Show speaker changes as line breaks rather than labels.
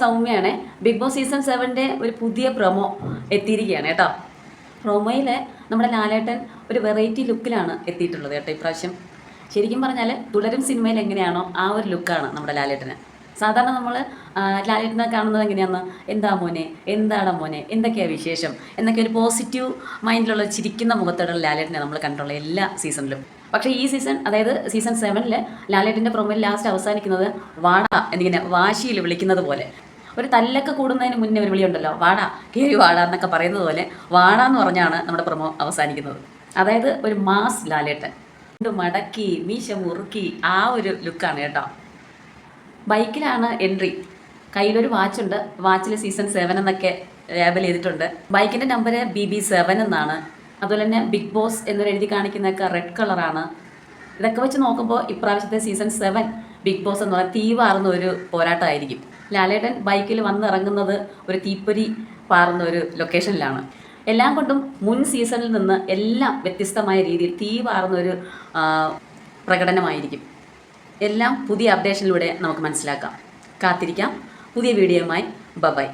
സൗമ്യയാണ്. Big boss season സെവന്റെ ഒരു പുതിയ പ്രൊമോ എത്തിയിരിക്കുകയാണ് കേട്ടോ. പ്രൊമോയിൽ നമ്മുടെ ലാലേട്ടൻ ഒരു വെറൈറ്റി ലുക്കിലാണ് എത്തിയിട്ടുള്ളത് കേട്ടോ ഇപ്രാവശ്യം. ശരിക്കും പറഞ്ഞാൽ തുടരും സിനിമയിൽ എങ്ങനെയാണോ ആ ഒരു ലുക്കാണ് നമ്മുടെ ലാലേട്ടന്. സാധാരണ നമ്മൾ ലാലേട്ടനെ കാണുന്നത് എങ്ങനെയാന്ന്? എന്താ മോനെ? എന്താണ് മോനെ? എന്തൊക്കെയാണ് വിശേഷം? എന്നൊക്കെ ഒരു പോസിറ്റീവ് മൈൻഡിലുള്ള ചിരിക്കുന്ന മുഖത്തോടുള്ള ലാലേട്ടനെ നമ്മൾ കണ്ടുള്ള എല്ലാ സീസണിലും പക്ഷേ ഈ സീസൺ അതായത് സീസൺ സെവനിൽ ലാലേട്ടിന്റെ പ്രൊമോയിൽ ലാസ്റ്റ് അവസാനിക്കുന്നത് വാട എന്നിങ്ങനെ വാശിയിൽ വിളിക്കുന്നത് പോലെ. ഒരു തല്ലൊക്കെ കൂടുന്നതിന് മുന്നേ ഒരു വിളിയുണ്ടല്ലോ വാട കയറി വാട എന്നൊക്കെ പറയുന്നത് പോലെ വാട എന്ന് പറഞ്ഞാണ് നമ്മുടെ പ്രൊമോ അവസാനിക്കുന്നത്. അതായത് ഒരു മാസ് ലാലേട്ടൻ. മടക്കി മീശ മുറുക്കി ആ ഒരു ലുക്കാണ് കേട്ടോ. ബൈക്കിലാണ് എൻട്രി കയ്യിലൊരു വാച്ചുണ്ട് വാച്ചിൽ സീസൺ സെവൻ എന്നൊക്കെ ലേബൽ ചെയ്തിട്ടുണ്ട്. ബൈക്കിന്റെ നമ്പർ ബി ബി സെവൻ എന്നാണ് അതുപോലെ തന്നെ ബിഗ് ബോസ് എന്നൊരു എഴുതി കാണിക്കുന്നതൊക്കെ റെഡ് കളറാണ് ഇതൊക്കെ വെച്ച് നോക്കുമ്പോൾ ഇപ്രാവശ്യത്തെ സീസൺ സെവൻ ബിഗ് ബോസ് എന്ന് പറഞ്ഞാൽ തീവാറുന്ന ഒരു പോരാട്ടമായിരിക്കും. ലാലേട്ടൻ ബൈക്കിൽ വന്നിറങ്ങുന്നത് ഒരു തീപ്പൊരി പാറുന്ന ഒരു ലൊക്കേഷനിലാണ് എല്ലാം കൊണ്ടും മുൻ സീസണിൽ നിന്ന് എല്ലാം വ്യത്യസ്തമായ രീതിയിൽ തീ പാറുന്ന ഒരു പ്രകടനമായിരിക്കും. എല്ലാം പുതിയ അപ്ഡേഷനിലൂടെ നമുക്ക് മനസ്സിലാക്കാം. കാത്തിരിക്കാം. പുതിയ വീഡിയോയുമായി ബബായ്